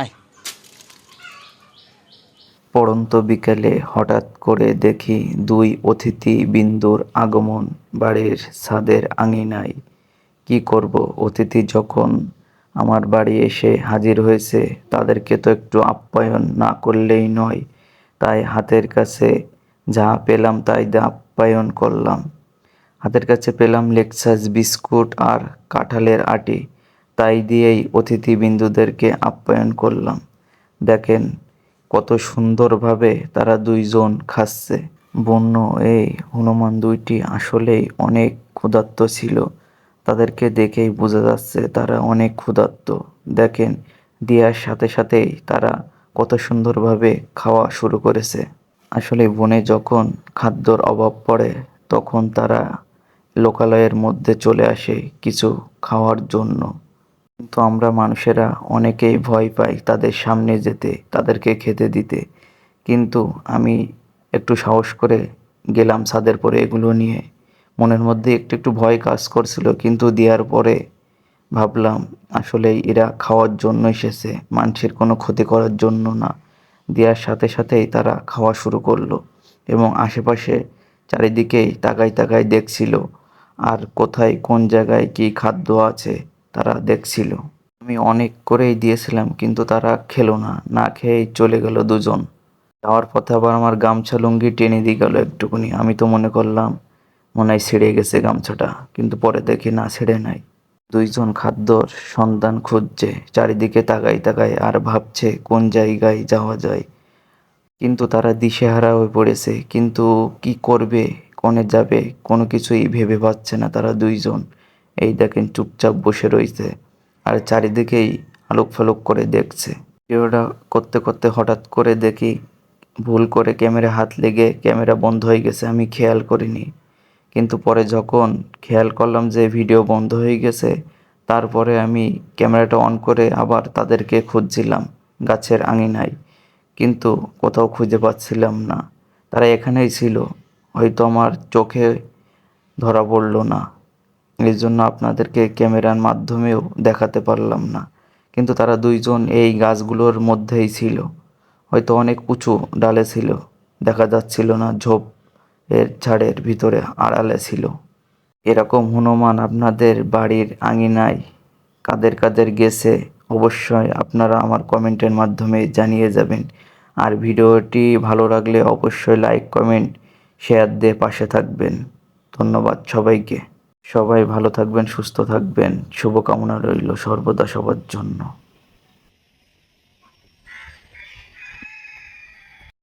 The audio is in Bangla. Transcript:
আয়। পড়ন্ত বিকেলে হঠাৎ করে দেখি দুই অতিথি বিন্দুর আগমন বাড়ির ছাদের আঙিনায়। কি করব অতিথি যখন আমার বাড়ি এসে হাজির হয়েছে, তাদেরকে তো একটু আপ্যায়ন না করলেই নয়। তাই হাতের কাছে যা পেলাম তাই আপ্যায়ন করলাম। হাতের কাছে পেলাম লেক্সাস বিস্কুট আর কাঁঠালের আটি। তাই দিয়েই অতিথি বিন্দুদেরকে আপ্যায়ন করলাম। দেখেন, কত সুন্দরভাবে তারা দুইজন খাচ্ছে। বন্য, এই হনুমান দুইটি আসলেই অনেক ক্ষুধার্ত ছিল। তাদেরকে দেখেই বোঝা যাচ্ছে তারা অনেক ক্ষুধার্ত। দেখেন দেওয়ার সাথে সাথেই তারা কত সুন্দরভাবে খাওয়া শুরু করেছে। আসলে বনে যখন খাদ্যর অভাব পড়ে, তখন তারা লোকালয়ের মধ্যে চলে আসে কিছু খাওয়ার জন্য। কিন্তু আমরা মানুষেরা অনেকেই ভয় পাই তাদের সামনে যেতে, তাদেরকে খেতে দিতে। কিন্তু আমি একটু সাহস করে গেলাম ছাদের পরে এগুলো নিয়ে। মনের মধ্যে একটু একটু ভয় কাজ করছিল, কিন্তু দেওয়ার পরে ভাবলাম, আসলে এরা খাওয়ার জন্য এসেছে মানুষের কোনো ক্ষতি করার জন্য না। দেওয়ার সাথে সাথেই তারা খাওয়া শুরু করল এবং আশেপাশে চারিদিকেই তাকাই তাকাই দেখছিল, আর কোথায়, কোন জায়গায় কী খাদ্য আছে। তারা দেখছিল। আমি অনেক করেই দিয়েছিলাম, কিন্তু তারা খেলো না না খেয়েই চলে গেল দুজন। যাওয়ার পথে আবার আমার গামছা লুঙ্গি টেনে দিয়ে গেল একটুকুনি আমি তো মনে করলাম, মনে হয় ছেড়ে গেছে গামছাটা, কিন্তু পরে দেখি না, ছেড়ে নাই। দুইজন খাদ্যর সন্ধান খুঁজছে, চারিদিকে তাকাই তাকাই আর ভাবছে কোন জায়গায় যাওয়া যায়। কিন্তু তারা দিশেহারা হয়ে পড়েছে, কিন্তু কি করবে, কনে যাবে, কোনো কিছুই ভেবে পাচ্ছে না তারা দুইজন। এই দেখেন চুপচাপ বসে রয়েছে আর চারিদিকেই আলোক ফালুক করে দেখছে। ভিডিওটা করতে করতে হঠাৎ করে দেখি ভুল করে ক্যামেরা হাত লেগে ক্যামেরা বন্ধ হয়ে গেছে, আমি খেয়াল করিনি। কিন্তু পরে যখন খেয়াল করলাম যে ভিডিও বন্ধ হয়ে গেছে, তারপরে আমি ক্যামেরাটা অন করে আবার তাদেরকে খুঁজছিলাম গাছের আঙিনায়। কিন্তু কোথাও খুঁজে পাচ্ছিলাম না। তারা এখানেই ছিল, হয়তো আমার চোখে ধরা পড়ল না। এই জন্য আপনাদেরকে ক্যামেরার মাধ্যমেও দেখাতে পারলাম না। কিন্তু তারা দুইজন এই গাছগুলোর মধ্যেই ছিল। হয়তো অনেক উঁচু ডালে ছিল। দেখা যাচ্ছিল না ঝোপ এর ঝাড়ের ভিতরে আড়ালে ছিল। এরকম হনুমান আপনাদের বাড়ির আঙিনায় কাদের কাদের গেছে অবশ্যই আপনারা আমার কমেন্টের মাধ্যমে জানিয়ে যাবেন। আর ভিডিওটি ভালো লাগলে অবশ্যই লাইক, কমেন্ট, শেয়ার দিয়ে পাশে থাকবেন। ধন্যবাদ সবাইকে। সবাই ভালো থাকবেন সুস্থ থাকবেন। শুভকামনা রইল সর্বদা সবার জন্য।